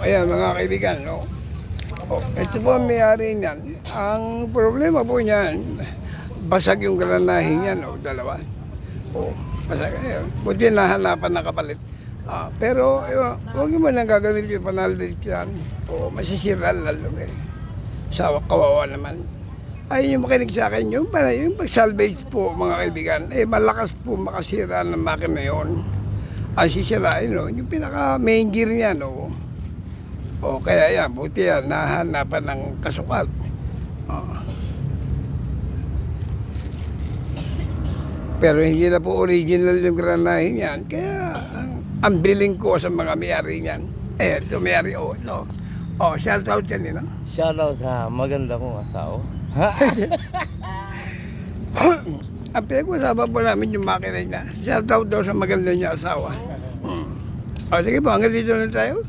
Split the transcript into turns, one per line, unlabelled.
ayan mga kaibigan, no? Oh, ito po ang may-ari niyan. Ang problema po niyan, basag yung granahe niya, no? Dalawa. Oh, basag. Eh, buti nahanapan na kapalit. Ah, pero eh, huwag mo nang gagawin yung panalit yan. O masisira lalo eh. Sa kawawa naman. Ayun yung makinig sa akin, yung, para, yung pag-salvage po mga kaibigan, eh malakas po makasira ng makina yun. Ang sisirain, no? yung pinaka main gear niya, no? O kaya yan, buti yan, nahanapan ng kasukat. Oo. Pero hindi na po original yung granahe niyan. Kaya ang, ang billing ko sa mga may-ari niyan. Eh, ito may-ari, oh, ito. Oh, shout out yan, no?
Shoutout sa maganda kong asawa.
Ang pinag-usapan po namin yung makina niya. Shout out daw sa maganda niya asawa. Hmm. O sige po, hanggang dito na tayo.